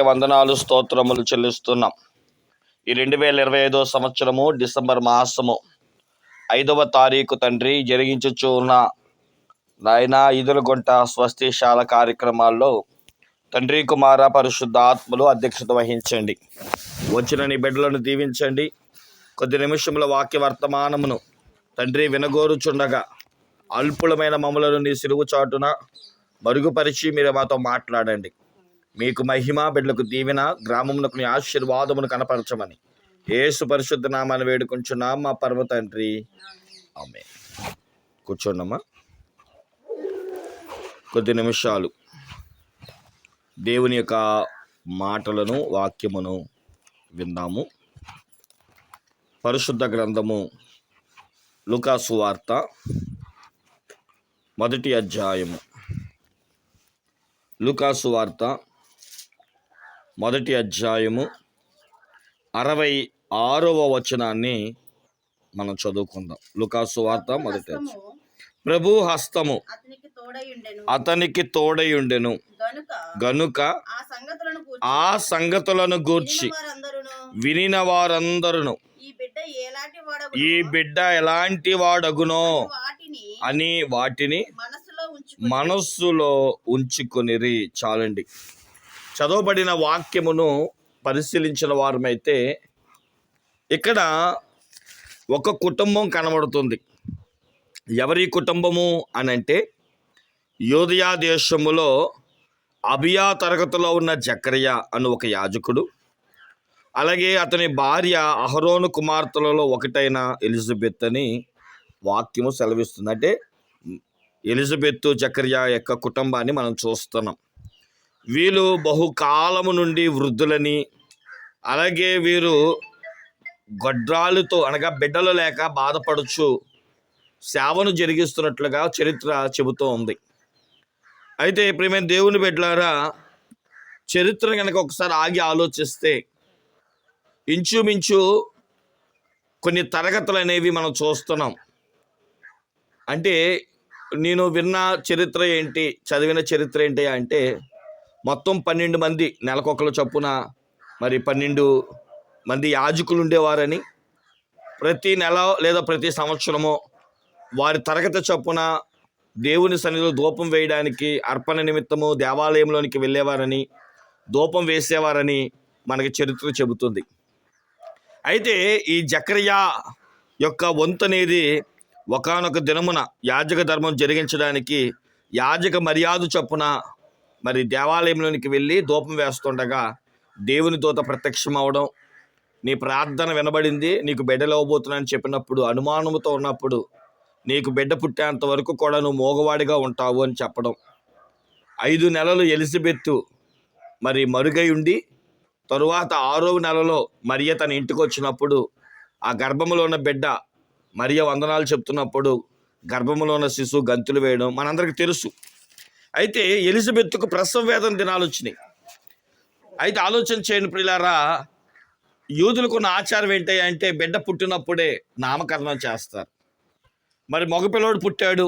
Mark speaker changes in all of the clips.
Speaker 1: వందనాలు స్తోత్రములు చెల్లిస్తున్నాం. ఈ రెండు వేల ఇరవై ఐదో సంవత్సరము డిసెంబర్ మాసము ఐదవ తారీఖు తండ్రి జరిగించుచు ఉన్న నాయన ఇదులగుంట స్వస్తిశాల కార్యక్రమాల్లో తండ్రి కుమార పరిశుద్ధ ఆత్మలు అధ్యక్షత వహించండి. వచ్చిన నీ బిడ్డలను దీవించండి. కొద్ది నిమిషముల వాక్య వర్తమానమును తండ్రి వినగోరుచుండగా అల్పులమైన మమ్మలను నీ సిరువు చాటున మరుగుపరిచి మీరు మాతో మాట్లాడండి. మీకు మహిమ బిడ్డలకు దీవెన గ్రామమునకు నీ ఆశీర్వాదమును కనపరచమని ఏసు పరిశుద్ధ నామాన్ని వేడుకుంటున్నాం మా పర్వ తండ్రి. ఆమె కూర్చోండమ్మా. కొద్ది నిమిషాలు దేవుని యొక్క మాటలను వాక్యమును విందాము. పరిశుద్ధ గ్రంథము లుకాసు వార్త మొదటి అధ్యాయము. లుకాసు వార్త మొదటి అధ్యాయము అరవై ఆరవ వచనాన్ని మనం చదువుకుందాం. లుకాసు వార్త మొదటి అధ్యాయం. ప్రభు హస్తము
Speaker 2: అతనికి తోడయుండెను గనుక ఆ సంగతులను
Speaker 1: గూర్చి వినిన వారందరును
Speaker 2: ఈ బిడ్డ ఎలాంటి
Speaker 1: వాడగునో? అని వాటిని మనస్సులో ఉంచుకొనిరి. చాలండి. చదవబడిన వాక్యమును పరిశీలించిన వారమైతే ఇక్కడ ఒక కుటుంబం కనబడుతుంది. ఎవరి కుటుంబము అని అంటే యోధయా దేశములో అబియా తరగతిలో ఉన్న జకర్య అను ఒక యాజకుడు. అలాగే అతని భార్య అహరోను కుమార్తెలలో ఒకటైన ఎలిజబెత్ అని వాక్యము సెలవిస్తుంది. అంటే ఎలిజబెత్ జక్రియా యొక్క కుటుంబాన్ని మనం చూస్తున్నాం. వీళ్ళు బహుకాలము నుండి వృద్ధులని అలాగే వీరు గొడ్రాలతో అనగా బిడ్డలు లేక బాధపడుచు సేవను జరిగిస్తున్నట్లుగా చరిత్ర చెబుతూ ఉంది. అయితే ప్రేమైన దేవుని బిడ్డలారా చరిత్ర కనుక ఒకసారి ఆగి ఆలోచిస్తే ఇంచుమించు కొన్ని తరగతులు అనేవి మనం చూస్తున్నాం. అంటే నేను విన్న చరిత్ర ఏంటి చదివిన చరిత్ర ఏంటి అంటే మొత్తం పన్నెండు మంది నెలకొకరు చొప్పున మరి పన్నెండు మంది యాజకులు ఉండేవారని ప్రతి నెల లేదా ప్రతి సంవత్సరమో వారి తరగతి చొప్పున దేవుని సన్నిధిలో ధూపం వేయడానికి అర్పణ నిమిత్తము దేవాలయంలోనికి వెళ్ళేవారని ధూపం వేసేవారని మనకి చరిత్ర చెబుతుంది. అయితే ఈ జక్రియా యొక్క వంతు అనేది ఒకానొక దినమున యాజక ధర్మం జరిగించడానికి యాజక మర్యాద చొప్పున మరి దేవాలయంలోనికి వెళ్ళి ధూపం వేస్తుండగా దేవుని దూత ప్రత్యక్షం అవడం నీ ప్రార్థన వినబడింది నీకు బిడ్డలు ఇవ్వబోతున్నానని చెప్పినప్పుడు అనుమానంతో ఉన్నప్పుడు నీకు బిడ్డ పుట్టేంత వరకు కూడా నువ్వు మోగవాడిగా ఉంటావు అని చెప్పడం. ఐదు నెలలు ఎలిజబెత్తు మరి మరుగై ఉండి తరువాత ఆరో నెలలో మరియ తన ఇంటికి వచ్చినప్పుడు ఆ గర్భంలో ఉన్న బిడ్డ మరియ వందనాలు చెప్తున్నప్పుడు గర్భంలో ఉన్న శిశువు గంతులు వేయడం మనందరికీ తెలుసు. అయితే ఎలిజబెత్కు ప్రసవ వేదన దినాలు వచ్చినాయి. అయితే ఆలోచన చేయండి ప్రియులారా యూదులకు ఉన్న ఆచారం ఏంటి అంటే బిడ్డ పుట్టినప్పుడే నామకరణం చేస్తారు. మరి మగపిల్లోడు పుట్టాడు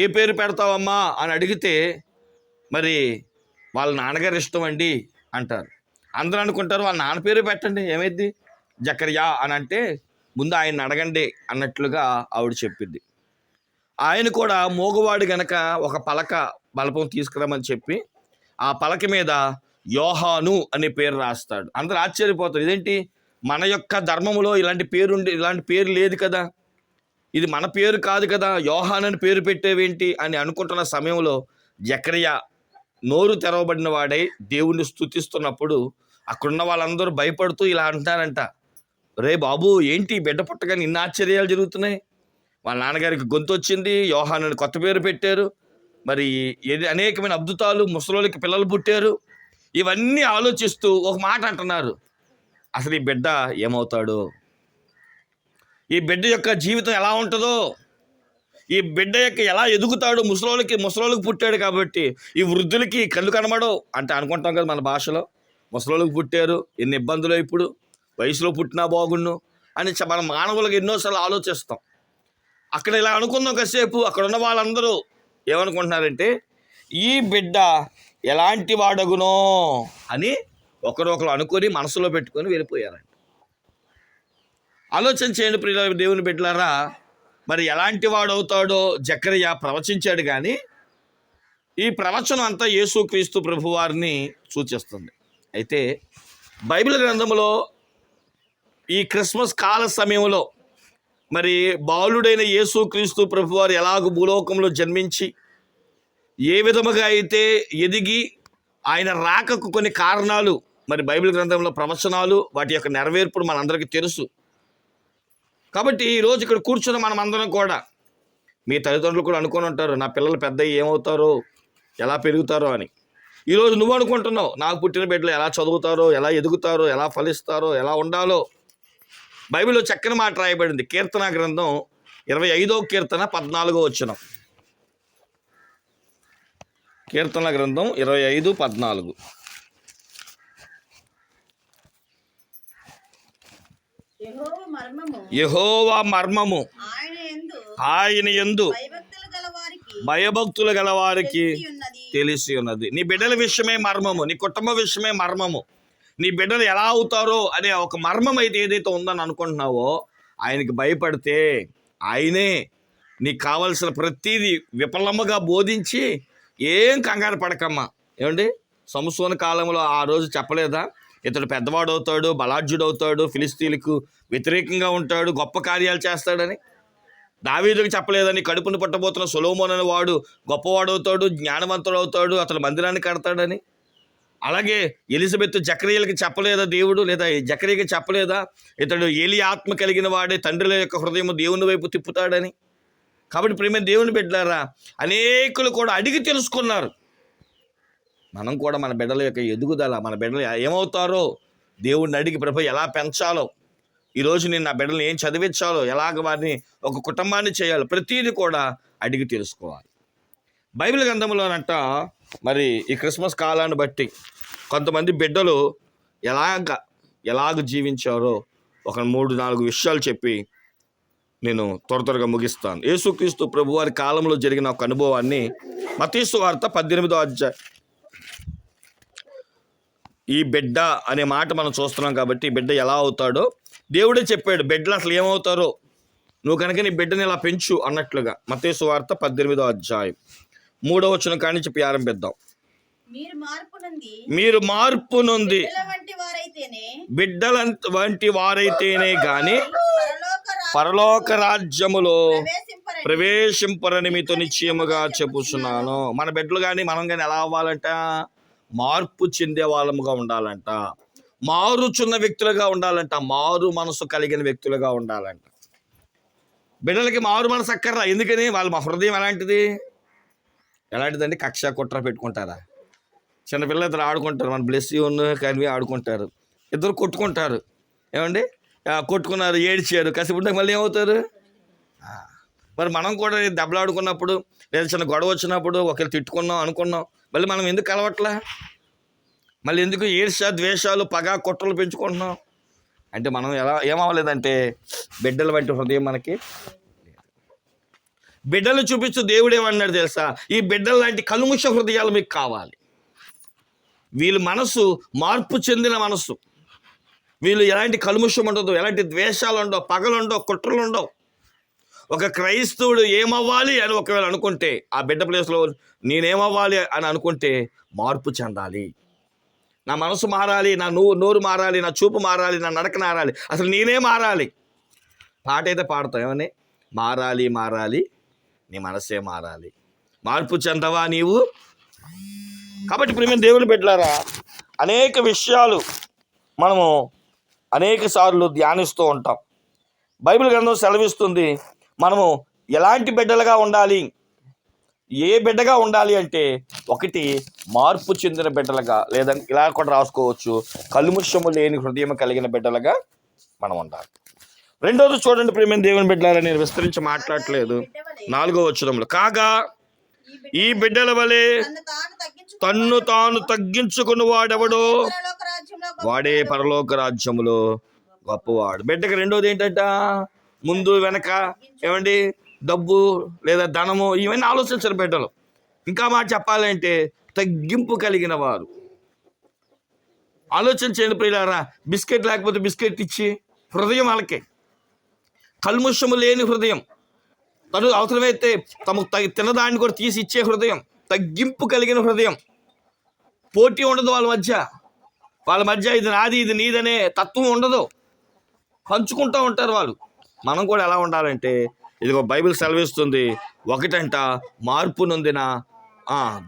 Speaker 1: ఏ పేరు పెడతావమ్మా అని అడిగితే మరి వాళ్ళ నాన్నగారు ఇష్టం అండి అంటారు. అందరూ అనుకుంటారు వాళ్ళ నాన్న పేరు పెట్టండి ఏమైద్ది జకర్యా అని అంటే ముందు ఆయన అడగండి అన్నట్లుగా ఆవిడ చెప్పింది. ఆయన కూడా మోగవాడు గనక ఒక పలక బలపం తీసుకురామని చెప్పి ఆ పలక మీద యోహాను అనే పేరు రాస్తాడు. అందరు ఆశ్చర్యపోతారు. ఇదేంటి? మన యొక్క ధర్మములో ఇలాంటి పేరు ఇలాంటి పేరు లేదు కదా. ఇది మన పేరు కాదు కదా. యోహాన్ అని పేరు పెట్టేవేంటి అని అనుకుంటున్న సమయంలో జక్రియ నోరు తెరవబడిన వాడై దేవుణ్ణి స్తుతిస్తున్నప్పుడు అక్కడున్న వాళ్ళందరూ భయపడుతూ ఇలా అంటారంట రే బాబు ఏంటి బిడ్డ పుట్టగానే ఇన్ని ఆశ్చర్యాలు జరుగుతున్నాయి? వాళ్ళ నాన్నగారికి గొంతు వచ్చింది యోహాన్ అని కొత్త పేరు పెట్టారు. మరి ఏది అనేకమైన అద్భుతాలు ముసలోళ్ళకి పిల్లలు పుట్టారు. ఇవన్నీ ఆలోచిస్తూ ఒక మాట అంటున్నారు. అసలు ఈ బిడ్డ ఏమవుతాడు? ఈ బిడ్డ యొక్క జీవితం ఎలా ఉంటుందో? ఈ బిడ్డ యొక్క ఎలా ఎదుగుతాడు? ముసలోళ్ళకి ముసలోళ్ళకి పుట్టాడు కాబట్టి ఈ వృద్ధులకి కళ్ళు కనబడవు అంటే అనుకుంటాం కదా మన భాషలో. ముసలోళ్ళకి పుట్టారు ఎన్ని ఇబ్బందులు ఇప్పుడు? వయసులో పుట్టినా బాగుండు అని మన మానవులకు ఎన్నోసార్లు ఆలోచిస్తాం. అక్కడ ఇలా అనుకుందాం కాసేపు అక్కడ ఉన్న వాళ్ళందరూ ఏమనుకుంటున్నారంటే ఈ బిడ్డ ఎలాంటి వాడగునో అని ఒకరొకరు అనుకొని మనసులో పెట్టుకొని వెళ్ళిపోయారంట. ఆలోచన చేయండి ప్రియ దేవుని బిడ్డలారా మరి ఎలాంటి వాడు అవుతాడో ప్రవచించాడు కానీ ఈ ప్రవచనం అంతా యేసుక్రీస్తు ప్రభువారిని సూచిస్తుంది. అయితే బైబిల్ గ్రంథంలో ఈ క్రిస్మస్ కాల సమయంలో మరి బాలుడైన యేసుక్రీస్తు ప్రభువారు ఎలాగ భూలోకంలో జన్మించి ఏ విధముగా అయితే ఎదిగి ఆయన రాకకు కొన్ని కారణాలు మరి బైబిల్ గ్రంథంలో ప్రవచనాలు వాటి యొక్క నెరవేర్పుడు మనందరికీ తెలుసు. కాబట్టి ఈరోజు ఇక్కడ కూర్చున్న మనం అందరం కూడా మీ తల్లిదండ్రులు కూడా అనుకొని ఉంటారు నా పిల్లలు పెద్ద ఏమవుతారో ఎలా పెరుగుతారో అని. ఈరోజు నువ్వు అనుకుంటున్నావు నాకు పుట్టిన బిడ్డలు ఎలా చదువుతారో ఎలా ఎదుగుతారో ఎలా ఫలిస్తారో ఎలా ఉండాలో బైబిల్లో చక్కని మాట రాయబడింది. కీర్తన గ్రంథం ఇరవై ఐదో కీర్తన పద్నాలుగో వచ్చిన కీర్తన గ్రంథం ఇరవై ఐదు పద్నాలుగు.
Speaker 2: యెహోవా మర్మము. ఆయన ఎందు భయభక్తులు గల వారికి తెలిసి ఉన్నది.
Speaker 1: నీ బిడ్డల విషయమే మర్మము. నీ కుటుంబ విషయమే మర్మము. నీ బిడ్డలు ఎలా అవుతారో అనే ఒక మర్మం అయితే ఏదైతే ఉందని అనుకుంటున్నావో ఆయనకి భయపడితే ఆయనే నీకు కావలసిన ప్రతిదీ విఫలముగా బోధించి ఏం కంగారు పడకమ్మా. ఏమండి? సంసోన కాలంలో ఆ రోజు చెప్పలేదా? ఇతడు పెద్దవాడు అవుతాడు బలాఢ్యుడు అవుతాడు ఫిలిస్తీన్లకు వ్యతిరేకంగా ఉంటాడు గొప్ప కార్యాలు చేస్తాడని. దావీదుకు చెప్పలేదని కడుపును పట్టబోతున్న సులోమోన్ అనే వాడు గొప్పవాడు అవుతాడు జ్ఞానవంతుడు అవుతాడు అతడు మందిరాన్ని కడతాడని. అలాగే ఎలిజబెత్ జక్రియలకు చెప్పలేదా దేవుడు లేదా జక్రియకి చెప్పలేదా? ఇతడు ఎలి ఆత్మ కలిగిన వాడే తండ్రుల యొక్క హృదయం దేవుని వైపు తిప్పుతాడని. కాబట్టి ప్రేమ దేవుని బిడ్డలారా అనేకులు కూడా అడిగి తెలుసుకున్నారు. మనం కూడా మన బిడ్డల యొక్క ఎదుగుదల మన బిడ్డలు ఏమవుతారో దేవుడిని అడిగి ప్రభు ఎలా పెంచాలో ఈరోజు నేను నా బిడ్డలు ఏం చదివించాలో ఎలాగ వారిని ఒక కుటుంబాన్ని చేయాలో ప్రతిదీ కూడా అడిగి తెలుసుకోవాలి. బైబిల్ గ్రంథంలోనంట మరి ఈ క్రిస్మస్ కాలాన్ని బట్టి కొంతమంది బిడ్డలు ఎలాగ ఎలాగ జీవించారో ఒక మూడు నాలుగు విషయాలు చెప్పి నేను త్వర త్వరగా ముగిస్తాను. యేసుక్రీస్తు ప్రభు వారి కాలంలో జరిగిన ఒక అనుభవాన్ని మతీసు వార్త పద్దెనిమిదో అధ్యాయ ఈ బిడ్డ అనే మాట మనం చూస్తున్నాం కాబట్టి బిడ్డ ఎలా అవుతాడో దేవుడే చెప్పాడు బిడ్డలు అసలు ఏమవుతారో? నువ్వు కనుక నీ బిడ్డని ఇలా పెంచు అన్నట్లుగా మతేసు వార్త పద్దెనిమిదో అధ్యాయం మూడో వచ్చిన కానించి ప్రారంభిద్దాం.
Speaker 2: మీరు మార్పు నుండి
Speaker 1: నొంది బిడ్డల వంటి వారైతేనే గాని
Speaker 2: పరలోక
Speaker 1: రాజ్యములో ప్రవేశింపరని మీతో నిశ్చయముగా చెప్పుచున్నాను. మన బిడ్డలు కానీ మనం కానీ ఎలా అవ్వాలంట? మార్పు చెందే వాళ్ళముగా ఉండాలంట. మారుచున్న వ్యక్తులుగా ఉండాలంట. మారు మనసు కలిగిన వ్యక్తులుగా ఉండాలంట. బిడ్డలకి మారు మనసు అక్కర్రా ఎందుకని? వాళ్ళ మా హృదయం ఎలాంటిది? ఎలాంటిదండి? కక్ష కుట్ర పెట్టుకుంటారా? చిన్నపిల్లలు ఇద్దరు ఆడుకుంటారు. మన బ్లెస్ యూన్ కనివి ఆడుకుంటారు. ఇద్దరు కొట్టుకుంటారు. ఏమండి? కొట్టుకున్నారు ఏడ్చారు. కసిపుంటే మళ్ళీ ఏమవుతారు? మరి మనం కూడా దెబ్బలాడుకున్నప్పుడు లేదా చిన్న గొడవ వచ్చినప్పుడు ఒకరు తిట్టుకున్నాం అనుకున్నాం మళ్ళీ మనం ఎందుకు కలవట్లా? మళ్ళీ ఎందుకు ఈర్ష ద్వేషాలు పగ కుట్రలు పెంచుకుంటున్నాం? అంటే మనం ఎలా ఏమవ్వలేదంటే బిడ్డల వంటి హృదయం మనకి బిడ్డలు చూపించు దేవుడు ఏమన్నాడు తెలుసా? ఈ బిడ్డల లాంటి కలుముష హృదయాలు మీకు కావాలి. వీళ్ళ మనసు మార్పు చెందిన మనసు వీళ్ళు ఎలాంటి కలుముషం ఉండదు ఎలాంటి ద్వేషాలు ఉండవు పగలు ఉండవు కుట్రలు ఉండవు. ఒక క్రైస్తవుడు ఏమవ్వాలి అని ఒకవేళ అనుకుంటే ఆ బిడ్డ ప్లేస్లో నేనేమవ్వాలి అని అనుకుంటే మార్పు చెందాలి. నా మనసు మారాలి నా నూ నోరు మారాలి నా చూపు మారాలి నా నడక మారాలి అసలు నేనే మారాలి. పాట అయితే పాడతాం ఏమని మారాలి మారాలి నీ మనసే మారాలి. మార్పు చెందవా నీవు? కాబట్టి ప్రేమ దేవుని బిడ్డలారా అనేక విషయాలు మనము అనేక సార్లు ధ్యానిస్తూ ఉంటాం. బైబిల్ గ్రంథం సెలవిస్తుంది మనము ఎలాంటి బిడ్డలుగా ఉండాలి ఏ బిడ్డగా ఉండాలి అంటే ఒకటి మార్పు చెందిన బిడ్డలుగా లేదా ఇలా కూడా రాసుకోవచ్చు కలుముషము లేని హృదయం కలిగిన బిడ్డలుగా మనం ఉండాలి. రెండోది చూడండి ప్రేమ దేవుని బిడ్డలారా నేను విస్తరించి మాట్లాడట్లేదు. నాలుగో వచ్చరంలో కాగా
Speaker 2: ఈ
Speaker 1: బిడ్డల వలె
Speaker 2: తన్ను తాను
Speaker 1: తగ్గించుకుని వాడెవడో? వాడే పరలోక రాజ్యములో గొప్పవాడు. బిడ్డకి రెండోది ఏంటంట? ముందు వెనక ఏమండి? డబ్బు లేదా ధనము ఇవన్నీ ఆలోచించరు బిడ్డలు. ఇంకా మాట చెప్పాలంటే తగ్గింపు కలిగిన వారు. ఆలోచన చేయండి ప్రియులారా బిస్కెట్ లేకపోతే బిస్కెట్ ఇచ్చి హృదయం వాళ్ళకే కల్ముషము లేని హృదయం. తను అవసరమైతే తమకు తగి తినదాన్ని కూడా తీసి ఇచ్చే హృదయం. తగ్గింపు కలిగిన హృదయం. పోటీ ఉండదు వాళ్ళ మధ్య. వాళ్ళ మధ్య ఇది నాది ఇది నీదనే తత్వం ఉండదు. పంచుకుంటూ ఉంటారు వాళ్ళు. మనం కూడా ఎలా ఉండాలంటే ఇదిగో బైబిల్ సెలవిస్తుంది ఒకటంట మార్పు నొందిన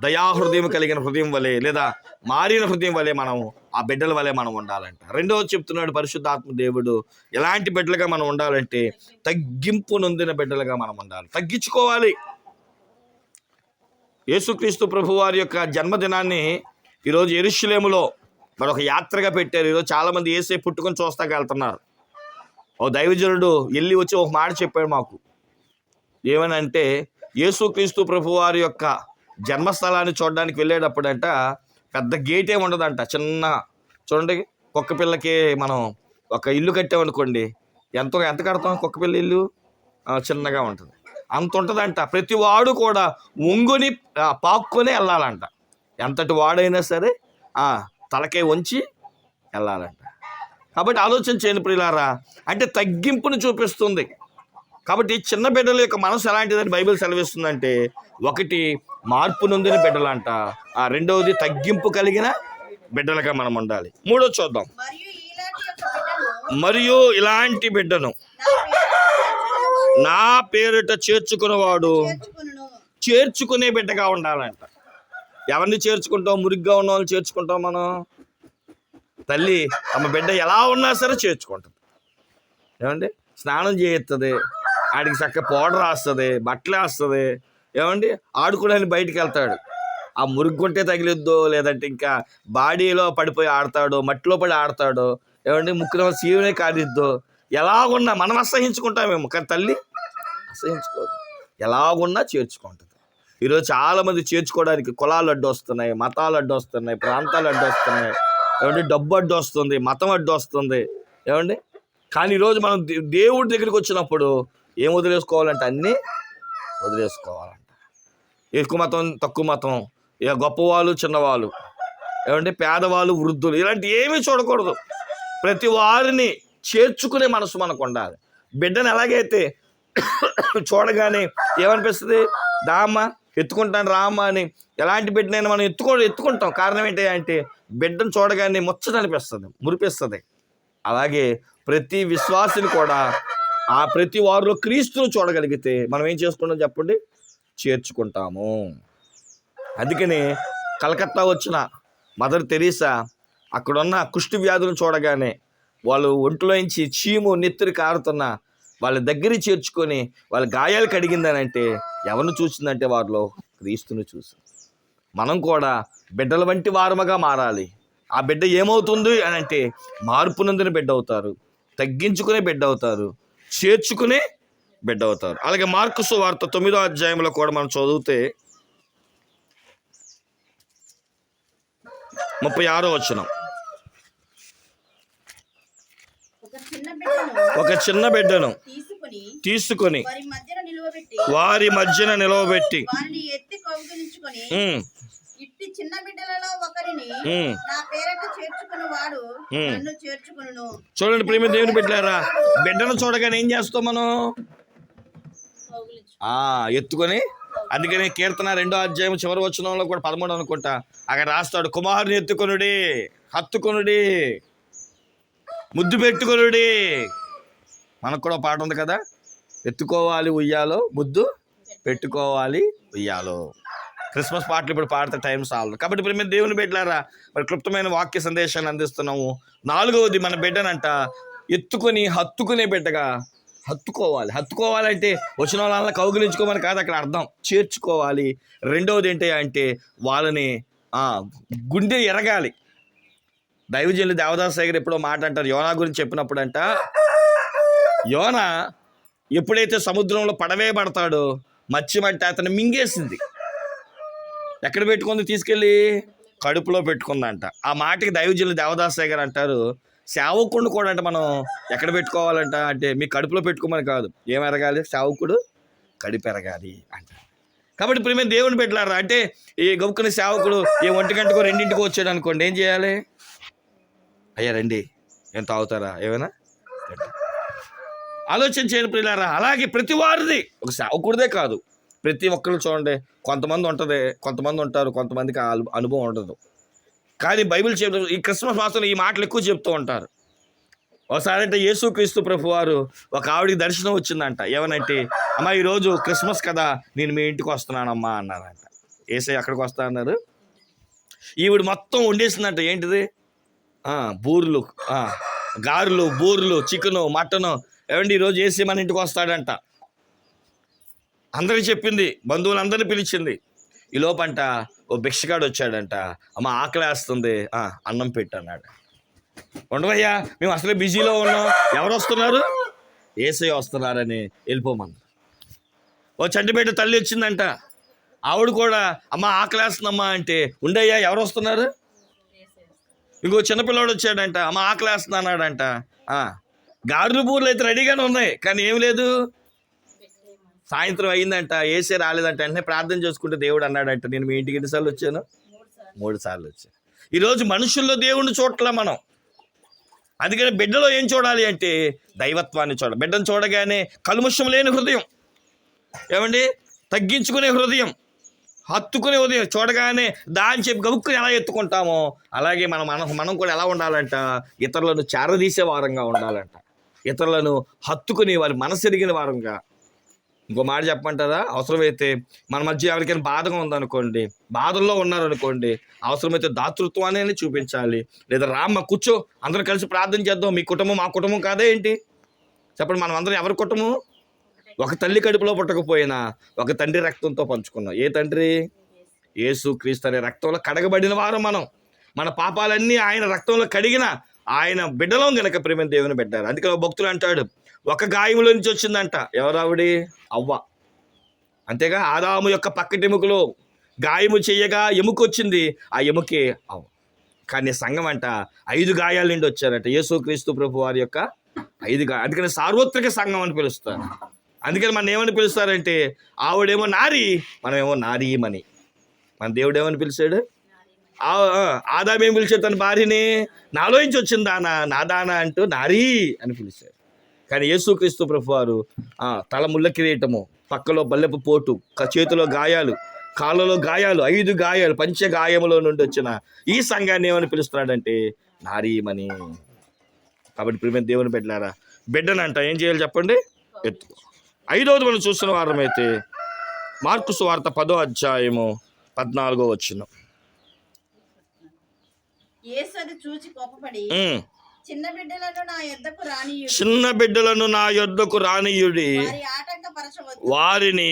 Speaker 1: దయాహృదయం కలిగిన హృదయం వలె లేదా మారిన హృదయం వలె మనం ఆ బిడ్డల వలె మనం ఉండాలంట. రెండవది చెప్తున్నాడు పరిశుద్ధాత్మ దేవుడు ఎలాంటి బిడ్డలుగా మనం ఉండాలంటే తగ్గింపు నొందిన బిడ్డలుగా మనం ఉండాలి. తగ్గించుకోవాలి. యేసుక్రీస్తు ప్రభు వారి యొక్క జన్మదినాన్ని ఈరోజు ఎరుషులేములో మరి ఒక యాత్రగా పెట్టారు. ఈరోజు చాలామంది ఏసే పుట్టుకొని చూస్తాక వెళ్తున్నారు. ఓ దైవజనుడు వెళ్ళి వచ్చి ఒక మాట చెప్పాడు మాకు. ఏమనంటే యేసుక్రీస్తు ప్రభు వారి యొక్క జన్మస్థలాన్ని చూడడానికి వెళ్ళేటప్పుడంట పెద్ద గేట్ ఏమి ఉండదంట. చిన్న చూడండి కుక్క పిల్లకి మనం ఒక ఇల్లు కట్టామనుకోండి ఎంత ఎంత కడతాం కుక్క పిల్ల ఇల్లు? చిన్నగా ఉంటుంది. అంత ఉంటుందంట. ప్రతి వాడు కూడా ఒంగుని పాక్కొని వెళ్ళాలంట. ఎంతటి వాడైనా సరే ఆ, తలకే వంచి వెళ్ళాలంట. కాబట్టి ఆలోచన చేయని ప్రియులారా. అంటే తగ్గింపును చూపిస్తుంది. కాబట్టి చిన్న బిడ్డల యొక్క మనసు ఎలాంటిదని బైబిల్ సెలవిస్తుందంటే ఒకటి మార్పు నొందిన బిడ్డలంట. ఆ రెండవది తగ్గింపు కలిగిన బిడ్డలుగా మనం ఉండాలి. మూడో చూద్దాం.
Speaker 2: మరియు ఇలాంటి బిడ్డను నా పేరుట
Speaker 1: చేర్చుకునేవాడు
Speaker 2: చేర్చుకును.
Speaker 1: చేర్చుకునే బిడ్డగా ఉండాలంట. ఎవరిని చేర్చుకుంటాం? మురిగ్గా ఉన్న వాళ్ళని చేర్చుకుంటాం మనం? తల్లి తమ బిడ్డ ఎలా ఉన్నా సరే చేర్చుకుంటుంది. ఏమండి? స్నానం చేయిస్తుంది ఆడికి చక్క పౌడర్ వేస్తుంది బట్టలు వేస్తుంది. ఏమండి? ఆడుకోవడానికి బయటికి వెళ్తాడు. ఆ మురుగుంటే తగిలిద్దో లేదంటే ఇంకా బాడీలో పడిపోయి ఆడతాడో మట్టిలో పడి ఆడతాడో ఏమండి? ముక్కులో సీవనే కాదిద్దో ఎలాగున్నా మనం అసహించుకుంటామేమో కానీ తల్లి అసహించుకోదు. ఎలాగున్నా చేర్చుకుంటుంది. ఈరోజు చాలామంది చేర్చుకోవడానికి కులాలు అడ్డు వస్తున్నాయి మతాలు అడ్డు వస్తున్నాయి ప్రాంతాలు అడ్డు వస్తున్నాయి. ఏమంటే డబ్బు అడ్డు వస్తుంది మతం అడ్డు వస్తుంది. ఏమండి? కానీ ఈరోజు మనం దేవుడి దగ్గరికి వచ్చినప్పుడు ఏం వదిలేసుకోవాలంటే అన్నీ వదిలేసుకోవాలంట. ఎక్కువ మతం తక్కువ మతం ఇక గొప్పవాళ్ళు చిన్నవాళ్ళు ఏమంటే పేదవాళ్ళు వృద్ధులు ఇలాంటి ఏమీ చూడకూడదు. ప్రతి వారిని చేర్చుకునే మనసు మనకు ఉండాలి బిడ్డను ఎలాగైతే చూడగానే ఏమనిపిస్తుంది? దామ్మ ఎత్తుకుంటాను రామ్మా అని. ఎలాంటి బిడ్డనైనా మనం ఎత్తుకో ఎత్తుకుంటాం. కారణం ఏంటి అంటే బిడ్డను చూడగానే ముచ్చట అనిపిస్తుంది మురిపిస్తుంది. అలాగే ప్రతి విశ్వాసిని కూడా ఆ ప్రతి వారిలో క్రీస్తును చూడగలిగితే మనం ఏం చేసుకుంటాం చెప్పండి? చేర్చుకుంటాము. అందుకని కలకత్తా వచ్చిన మదర్ తెరీసా అక్కడున్న కుష్టి వ్యాధులను చూడగానే వాళ్ళు ఒంట్లోంచి చీము నెత్తురు కారుతున్న వాళ్ళ దగ్గర చేర్చుకొని వాళ్ళ గాయాలు కడిగిందనంటే ఎవరిని చూసిందంటే వారిలో క్రీస్తుని చూసి. మనం కూడా బిడ్డల వంటి వారముగా మారాలి. ఆ బిడ్డ ఏమవుతుంది అని అంటే మార్పు నందిన బిడ్డ అవుతారు తగ్గించుకునే బిడ్డ అవుతారు చేర్చుకునే బిడ్డ అవుతారు. అలాగే మార్కుసు వార్త తొమ్మిదో అధ్యాయంలో కూడా మనం చదివితే ముప్పై ఆరో వచనం.
Speaker 2: బిడ్డను
Speaker 1: ఒక చిన్న బిడ్డను
Speaker 2: తీసుకుని వారి మధ్యన నిలువబెట్టి ఇట్టి చిన్న బిడ్డలలో ఒకరిని. నా పేరట. నన్ను చేర్చుకును
Speaker 1: చూడండి ప్రేమ దేవుని బిడ్డారా బిడ్డను చూడగానే ఏం చేస్తాం మనం? ఆ ఎత్తుకొని అందుకని కీర్తన రెండో అధ్యాయం చివరి వచనంలో కూడా పదమూడు అనుకుంటా. అక్కడ రాస్తాడు కుమారుని ఎత్తుకొనుడి హత్తుకొనుడి ముద్దు పెట్టుకొనుడి మనకు కూడా పాట ఉంది కదా? ఎత్తుకోవాలి ఉయ్యాలో ముద్దు పెట్టుకోవాలి ఉయ్యాలో. క్రిస్మస్ పాటలు ఇప్పుడు పాడితే టైం సాల్వ్ కాబట్టి ఇప్పుడు మేము దేవుని బిడ్డలారా మరి క్లుప్తమైన వాక్య సందేశాన్ని అందిస్తున్నాము. నాలుగవది మన బిడ్డనంట ఎత్తుకొని హత్తుకునే బిడ్డగా హత్తుకోవాలి. హత్తుకోవాలంటే వచ్చిన వాళ్ళ కౌగిలించుకోమని కాదు అక్కడ అర్థం. చేర్చుకోవాలి. రెండవది ఏంటి అంటే వాళ్ళని గుండె ఎరగాలి. దైవజనులు దేవదాస్ దగ్గర ఎప్పుడో మాట అంటారు. యోనా గురించి చెప్పినప్పుడంట యోన ఎప్పుడైతే సముద్రంలో పడవే పడతాడో మత్స్య మట్టి అతను మింగేసింది. ఎక్కడ పెట్టుకుంది? తీసుకెళ్ళి కడుపులో పెట్టుకుందంట. ఆ మాటకి దైవజనులు దేవదాసయ్య గారు అంటారు సేవకుడిని కూడా అంటే మనం ఎక్కడ పెట్టుకోవాలంట? అంటే మీ కడుపులో పెట్టుకోమని కాదు. ఏం ఎరగాలి? సేవకుడు కడుపు ఎరగాలి. అంటారు. కాబట్టి ప్రేమ దేవుని పెట్టారా అంటే ఈ గొప్పకుని సేవకుడు ఏ ఒంటి గంటకో రెండింటికో వచ్చాడు అనుకోండి ఏం చేయాలి? అయ్యా రండి. ఏం తాగుతారా? ఏమైనా? ఆలోచన చేయని ప్రియులారా. అలాగే ప్రతి వారిది. ఒక సేవకుడిదే కాదు. ప్రతి ఒక్కరు చూడండి కొంతమంది ఉంటుంది కొంతమంది ఉంటారు కొంతమందికి ఆ అనుభవం ఉండదు. కానీ బైబిల్ చెప్తూ ఈ క్రిస్మస్ మాసంలో ఈ మాటలు ఎక్కువ చెప్తూ ఉంటారు. ఒకసారి అంటే యేసుక్రీస్తు ప్రభు వారు ఒక ఆవిడికి దర్శనం వచ్చిందంట. ఏమనంటే అమ్మా ఈరోజు క్రిస్మస్ కదా నేను మీ ఇంటికి వస్తున్నానమ్మా అన్నారంట. ఏసై ఎక్కడికి వస్తా అన్నారు. ఈవిడ మొత్తం వండేసిందంట. ఏంటిది? బూర్లు గారెలు బూర్లు చికెను మటను ఏమండి ఈరోజు ఏసీ మన ఇంటికి వస్తాడంట. అందరికి చెప్పింది బంధువులందరినీ పిలిచింది. ఈ లోపంట ఓ భిక్షగాడు వచ్చాడంట. అమ్మ ఆకలేస్తుంది వేస్తుంది. అన్నం పెట్టు అన్నాడు. ఉండవయ్యా మేము అసలే బిజీలో ఉన్నాం. ఎవరు వస్తున్నారు? ఏసై వస్తున్నారని వెళ్ళిపోమన్నారు. ఓ చంటిపేట తల్లి వచ్చిందంట. ఆవిడ కూడా అమ్మ ఆకలేస్తుందమ్మా అంటే ఉండయ్యా ఎవరు వస్తున్నారు? ఇంకో చిన్నపిల్లాడు వచ్చాడంట. అమ్మ ఆకలేస్తుంది అన్నాడంట ఆ, గాడులు అయితే రెడీగానే ఉన్నాయి. కానీ ఏం లేదు. సాయంత్రం అయిందంట. ఏసీ రాలేదంట. వెంటనే ప్రార్థన చేసుకుంటే దేవుడు అన్నాడంట. నేను మీ ఇంటికి ఎన్నిసార్లు వచ్చాను? మూడు సార్లు వచ్చాను. ఈరోజు మనుషుల్లో దేవుణ్ణి చూడట్లా మనం. అందుకని బిడ్డలో ఏం చూడాలి అంటే దైవత్వాన్ని చూడాలి. బిడ్డను చూడగానే కలుముషం లేని హృదయం. ఏమండి? తగ్గించుకునే హృదయం. హత్తుకునే ఉదయం చూడగానే దాని చెప్పి గబుక్కుని ఎలా ఎత్తుకుంటామో అలాగే మనం మనం మనం కూడా ఎలా ఉండాలంట? ఇతరులను చేరదీసే వారంగా ఉండాలంట. ఇతరులను హత్తుకుని వారి మనసు ఎరిగిన వారంగా. ఇంకో మాట చెప్పమంటారా? అవసరమైతే మన మధ్య ఎవరికైనా బాధగా ఉందనుకోండి బాధల్లో ఉన్నారనుకోండి అవసరమైతే దాతృత్వాన్ని చూపించాలి. లేదా రామ్మ కూర్చో అందరం కలిసి ప్రార్థన చేద్దాం మీ కుటుంబం మా కుటుంబం కాదే ఏంటి? చెప్పండి మనం అందరం ఎవరి కుటుంబం? ఒక తల్లి కడుపులో పుట్టకపోయినా ఒక తండ్రి రక్తంతో పంచుకున్నాం. ఏ తండ్రి? యేసు క్రీస్తు అనే రక్తంలో కడగబడిన వారు మనం. మన పాపాలన్నీ ఆయన రక్తంలో కడిగిన ఆయన బిడ్డలో గనక ప్రేమ దేవుని పెట్టారు అందుకే ఒక భక్తులు అంటాడు ఒక గాయములో నుంచి వచ్చిందంట. ఎవరావిడి అవ్వ. అంతేగా ఆదాము యొక్క పక్కటెముకలో గాయము చేయగా ఎముక వచ్చింది ఆ ఎముకే అవ్వ. కానీ సంఘం అంట ఐదు గాయాల నుండి వచ్చారట. యేసుక్రీస్తు ప్రభు వారి యొక్క ఐదు గా అందుకని సార్వత్రిక సంఘం అని పిలుస్తారు. అందుకని మనం ఏమని పిలుస్తారంటే ఆవిడేమో నారి మనమేమో నారీమని. మన దేవుడు ఏమని పిలిచాడు? ఆ- ఆ, పిలిచాడు తన భార్యని? నాలోంచి వచ్చింది దానా? నా దానా అంటూ నారీ అని పిలిచాడు కానీ యేసుక్రీస్తు ప్రభు వారు తల ముళ్ళ కిరీటము పక్కలో బల్లెపు పోటు చేతిలో గాయాలు కాళ్ళలో గాయాలు ఐదు గాయాలు పంచ గాయములో నుండి వచ్చిన ఈ సంఘాన్ని ఏమని పిలుస్తున్నాడంటే నారీమని కాబట్టి ప్రేమ దేవుని బిడ్డలారా బిడ్డనంట ఏం చేయాలి చెప్పండి? ఎత్తు ఐదవది మనం చూస్తున్న వారం అయితే మార్కు సువార్త పదో అధ్యాయము పద్నాలుగో వచ్చిన
Speaker 2: యేసు అది చూచి కోపపడి చిన్న బిడ్డలను నా యొద్దకు రానియుడు
Speaker 1: చిన్న బిడ్డలను నా యొద్దకు రానియుడి వారిని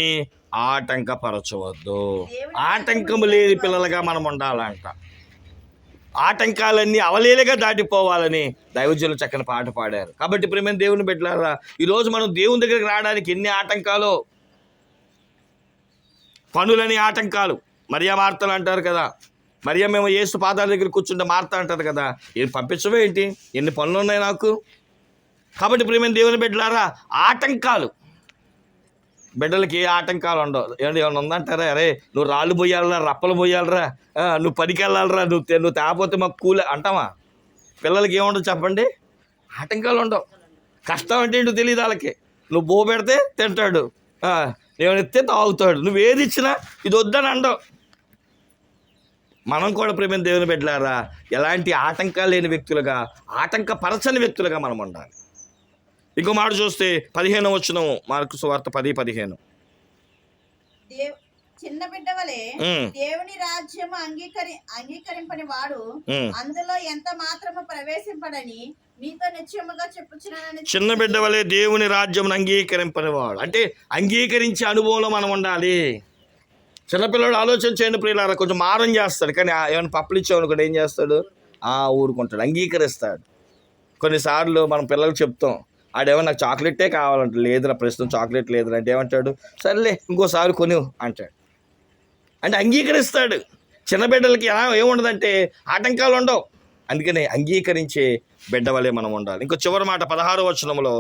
Speaker 1: ఆటంకపరచవద్దు. ఆటంకము లేని పిల్లలుగా మనం ఉండాలంట. ఆటంకాలన్నీ అవలేలుగా దాటిపోవాలని దైవజనులు చక్కని పాట పాడారు. కాబట్టి ప్రేమ దేవుని పెట్టారా ఈరోజు మనం దేవుని దగ్గరికి రావడానికి ఎన్ని ఆటంకాలు? పనులని ఆటంకాలు. మరియా మార్తలు అంటారు కదా మరియా మేము ఏసు పాదాల దగ్గర కూర్చుంటే మారుతా అంటారు కదా. ఏం పంపించవే ఏంటి? ఎన్ని పనులు ఉన్నాయి నాకు? కాబట్టి ప్రేమ దేవుని బిడ్డలారా ఆటంకాలు. బిడ్డలకి ఏ ఆటంకాలు ఉండవు. ఏమంటే ఏమైనా ఉందంటారా? అరే నువ్వు రాళ్ళు పోయాలరా రప్పలు పోయాలరా నువ్వు పనికి వెళ్ళాలరా నువ్వు నువ్వు తేపోతే మాకు కూల అంటావా? పిల్లలకి ఏముండవు చెప్పండి? ఆటంకాలు ఉండవు. కష్టం అంటే ఏంటో తెలియదు వాళ్ళకి. నువ్వు బో పెడితే తింటాడు. ఆ, ఏమైనా తాగుతాడు. నువ్వు ఏది ఇచ్చినా ఇది వద్దని అండవు మనం కూడా ప్రేమ దేవుని బిడ్డలారా ఎలాంటి ఆటంకాలు లేని వ్యక్తులుగా ఆటంకపరచని వ్యక్తులుగా మనం ఉండాలి. ఇంకో మాట చూస్తే పదిహేను వచ్చినము మార్కు సువార్త పది పదిహేను.
Speaker 2: చిన్న బిడ్డ వలె దేవుని రాజ్యము అంగీకరి అంగీకరింపని వాడు. అందులో ఎంత మాత్రము ప్రవేశింపడని నీతో నిశ్చయముగా చెప్పుచున్నానని
Speaker 1: చిన్న బిడ్డ వలె దేవుని రాజ్యం అంగీకరింపనివాడు అంటే అంగీకరించే అనుభవంలో మనం ఉండాలి. చిన్నపిల్లడు ఆలోచన చేయండి ప్రియులారా కొంచెం మారం చేస్తాడు. కానీ ఆ ఏమైనా పప్పులు ఇచ్చామనుకోండి ఏం చేస్తాడు? ఆ ఊరుకుంటాడు అంగీకరిస్తాడు. కొన్నిసార్లు మనం పిల్లలకు చెప్తాం ఆడేమో నాకు చాక్లెట్టే కావాలంట లేదురా ప్రస్తుతం చాక్లెట్ లేదురా అంటే ఏమంటాడు? సర్లే ఇంకోసారి కొని అంటాడు. అంటే అంగీకరిస్తాడు. చిన్న బిడ్డలకి ఎలా ఏముండదంటే ఆటంకాలు ఉండవు అందుకనే అంగీకరించే బిడ్డ వలె మనం ఉండాలి. ఇంకో చివరి మాట పదహారు వచనంలో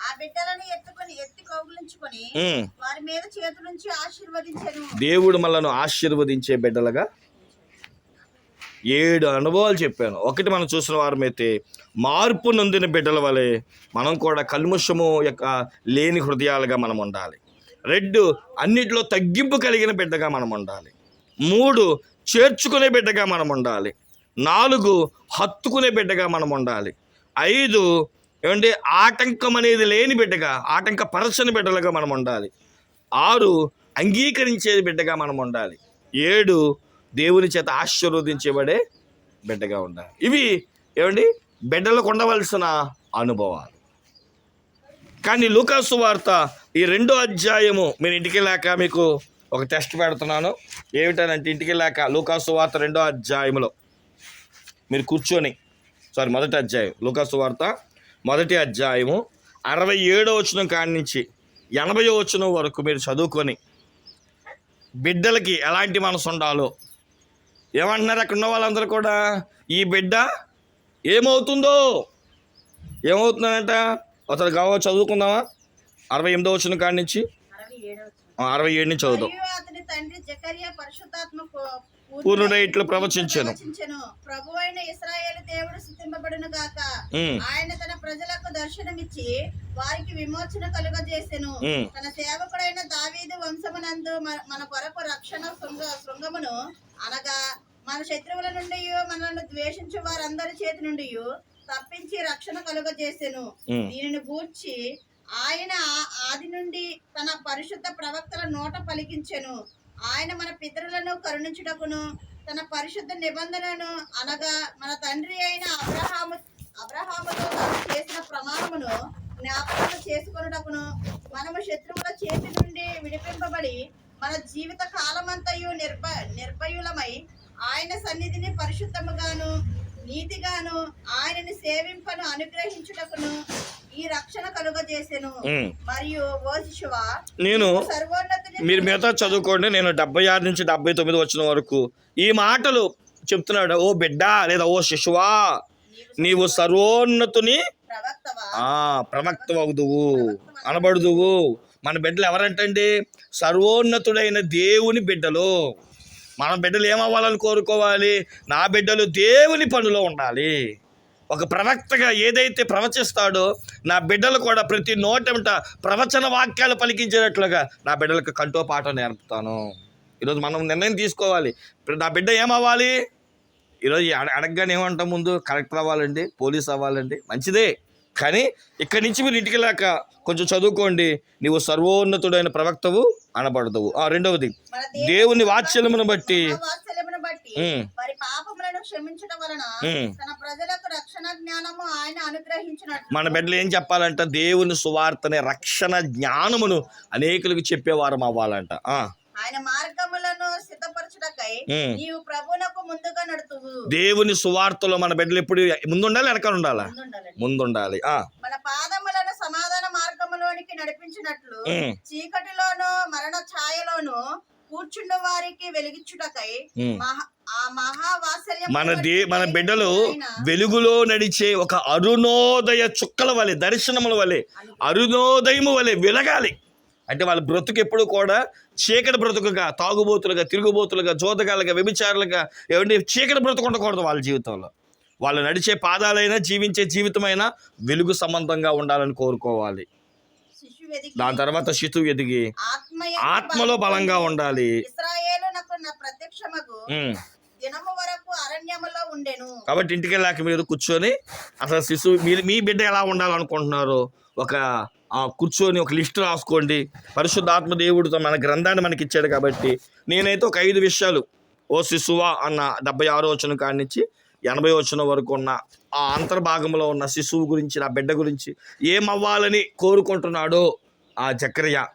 Speaker 2: ఆ బిడ్డలను ఎత్తుకొని ఎత్తి కౌగులించుకొని
Speaker 1: ఉమ్.
Speaker 2: వారి మీద చేతులుంచి ఆశీర్వదించెను.
Speaker 1: దేవుడు మనల్ని ఆశీర్వదించే బిడ్డలుగా ఏడు అనుభవాలు చెప్పాను. ఒకటి మనం చూసిన వారమైతే మార్పు నొందిన బిడ్డల వలె మనం కూడా కల్ముషము యొక్క లేని హృదయాలుగా మనం ఉండాలి. రెండు అన్నిటిలో తగ్గింపు కలిగిన బిడ్డగా మనం ఉండాలి. మూడు చేర్చుకునే బిడ్డగా మనం ఉండాలి. నాలుగు హత్తుకునే బిడ్డగా మనం ఉండాలి. ఐదు ఏమంటే ఆటంకం అనేది లేని బిడ్డగా ఆటంక పరచని బిడ్డలుగా మనం ఉండాలి. ఆరు అంగీకరించే బిడ్డగా మనం ఉండాలి. ఏడు దేవుని చేత ఆశీర్వదించబడే బిడ్డగా ఉండాలి. ఇవి ఏమండి? బిడ్డలకు ఉండవలసిన అనుభవాలు. కానీ లూకాసు వార్త ఈ రెండో అధ్యాయము మీరు ఇంటికి వెళ్ళాక మీకు ఒక టెస్ట్ పెడుతున్నాను. ఏమిటనంటే ఇంటికి వెళ్ళాక లూకాసు వార్త రెండో అధ్యాయంలో మీరు కూర్చొని సారీ మొదటి అధ్యాయం లూకాసు వార్త మొదటి అధ్యాయము అరవై ఏడో వచనం కాడి నుంచి ఎనభై వచనం వరకు మీరు చదువుకొని బిడ్డలకి ఎలాంటి మనసు ఉండాలో. ఏమంటున్నారు అక్కడ ఉన్న వాళ్ళందరూ కూడా? ఈ బిడ్డ ఏమవుతుందో? ఏమవుతుందంట? అతను కావ చదువుకుందామా? అరవై ఎనిమిదో వచ్చిన కాడి నుంచి?
Speaker 2: అరవై
Speaker 1: ఏడు నుంచి చదువుదాం.
Speaker 2: తండ్రి జకరియా పరిశుద్ధాత్మ పూ-
Speaker 1: పూర్ణుడై ఇట్లు ప్రవచించెను.
Speaker 2: ప్రభు అయిన ఇస్రాయేలు దేవుడు స్థుతింపబడును గాక. ఆయన తన ప్రజలకు దర్శనమిచ్చి వారికి విమోచన కలుగజేసెను. తన సేవకుడైన దావీదు వంశమునందు మన కొరకు రక్షణ శృంగ శృంగమును అనగా మన శత్రువుల నుండి మనల్ని ద్వేషించే వారందరి చేతి నుండి తప్పించి రక్షణ కలుగజేసెను. దీనిని గూర్చి ఆయన ఆది నుండి తన పరిశుద్ధ ప్రవక్తల నోట పలికించెను. ఆయన మన పితరులను కరుణించుటకును తన పరిశుద్ధ నిబంధనను అనగా మన తండ్రి అయిన అబ్రహాము అబ్రహాముతో తాను చేసిన ప్రమాణమును జ్ఞాపకం చేసుకొనుటకును మనము శత్రువుల చేతి నుండి విడిపింపబడి మన జీవిత కాలమంతయు నిర్భ నిర్భయులమై ఆయన సన్నిధిని పరిశుద్ధముగాను నీతిగాను ఆయనని సేవింపను అనుగ్రహించుటకును ఈ రక్షణ కలుగజేసెను. మరియు ఓ శిశువా
Speaker 1: నేను మీరు మిగతా చదువుకోండి నేను డెబ్బై ఆరు నుంచి డెబ్బై తొమ్మిది వచ్చిన వరకు ఈ మాటలు చెప్తున్నాడు. ఓ బిడ్డ లేదా ఓ శిశువా నీవు సర్వోన్నతుని
Speaker 2: ప్రవక్తవా?
Speaker 1: ఆ ప్రవక్తవగుదువు అనబడుదువు. మన బిడ్డలు ఎవరంటండి? సర్వోన్నతుడైన దేవుని బిడ్డలు. మన బిడ్డలు ఏమవ్వాలని కోరుకోవాలి? నా బిడ్డలు దేవుని పనిలో ఉండాలి. ఒక ప్రవక్తగా ఏదైతే ప్రవచిస్తాడో నా బిడ్డలు కూడా ప్రతి నోటమిట ప్రవచన వాక్యాలు పలికించేటట్లుగా నా బిడ్డలకు కంటో పాట నేర్పుతాను. ఈరోజు మనం నిర్ణయం తీసుకోవాలి. నా బిడ్డ ఏమవ్వాలి? ఈరోజు అడ- అడగగానే ఏమంటాం ముందు? కలెక్టర్ అవ్వాలండి? పోలీస్ అవ్వాలండి? మంచిదే. కానీ ఇక్కడి నుంచి మీరు ఇంటికి వెళ్ళాక కొంచెం చదువుకోండి. నీవు సర్వోన్నతుడైన ప్రవక్తవు అనబడదువు. ఆ రెండవది దేవుని వాత్సల్యమును బట్టి మన బిడ్డలు ఏం చెప్పాలంట? దేవుని సువార్తనే రక్షణ జ్ఞానమును అనేకులకు చెప్పేవారం అవ్వాలంట ఆ,
Speaker 2: ఆయన మార్గములను సిద్ధపరచుటకై
Speaker 1: ఉమ్.
Speaker 2: నీవు ప్రభునకు ముందుగా నడుతువు.
Speaker 1: దేవుని సువార్తలో మన బిడ్డలు ఎప్పుడు ముందుండాలి వెనకాల ఉండాలా. ముందుండాలి. ఆ,
Speaker 2: మన పాదములను సమాధాన మార్గములోనికి నడిపించినట్లు చీకటిలోను మరణ ఛాయలోను కూర్చున్న వారికి వెలిగించుటకై
Speaker 1: మన దే మన బిడ్డలు వెలుగులో నడిచే ఒక అరుణోదయ చుక్కల వలె దర్శనముల వలె అరుణోదయము వలె వెలగాలి. అంటే వాళ్ళ బ్రతుకు ఎప్పుడు కూడా చీకటి బ్రతుకుగా తాగుబోతులుగా తిరుగుబోతులుగా జోదగాలుగా వ్యభిచారులుగా ఏమంటే చీకటి బ్రతుకు ఉండకూడదు వాళ్ళ జీవితంలో. వాళ్ళు నడిచే పాదాలైనా జీవించే జీవితమైనా వెలుగు సంబంధంగా ఉండాలని కోరుకోవాలి. దాని తర్వాత శిశువు ఎదిగి ఆత్మలో బలంగా ఉండాలి. కాబట్టి ఇంటికి వెళ్ళాక మీరు కూర్చొని అసలు శిశువు మీ మీ బిడ్డ ఎలా ఉండాలనుకుంటున్నారో? ఒక కూర్చొని ఒక లిస్ట్ రాసుకోండి. పరిశుద్ధాత్మ దేవుడితో మన గ్రంథాన్ని మనకి ఇచ్చాడు కాబట్టి నేనైతే ఒక ఐదు విషయాలు ఓ శిశువా అన్న డెబ్బై ఆరో వచ్చిన కాడి నుంచి ఎనభై వచ్చిన వరకు ఉన్న ఆ అంతర్భాగంలో ఉన్న శిశువు గురించి నా బిడ్డ గురించి ఏమవ్వాలని కోరుకుంటున్నాడో ఆ చక్రయ్య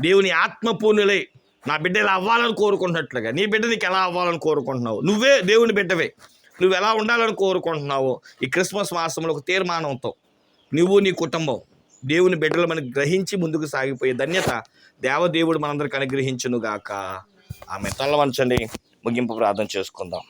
Speaker 1: దేవుని ఆత్మపూర్ణులై నా బిడ్డ ఇలా అవ్వాలని కోరుకుంటున్నట్లుగా నీ బిడ్డ నీకు ఎలా అవ్వాలని కోరుకుంటున్నావు? నువ్వే దేవుని బిడ్డవే. నువ్వు ఎలా ఉండాలని కోరుకుంటున్నావో? ఈ క్రిస్మస్ మాసంలో ఒక తీర్మానంతో నువ్వు నీ కుటుంబం దేవుని బిడ్డలు మనం గ్రహించి ముందుకు సాగిపోయే ధన్యత దేవదేవుడు మనందరికి అనుగ్రహించునుగాక. ఆమె తొలవంచండి. ముగింపు ప్రార్థన చేసుకుందాం.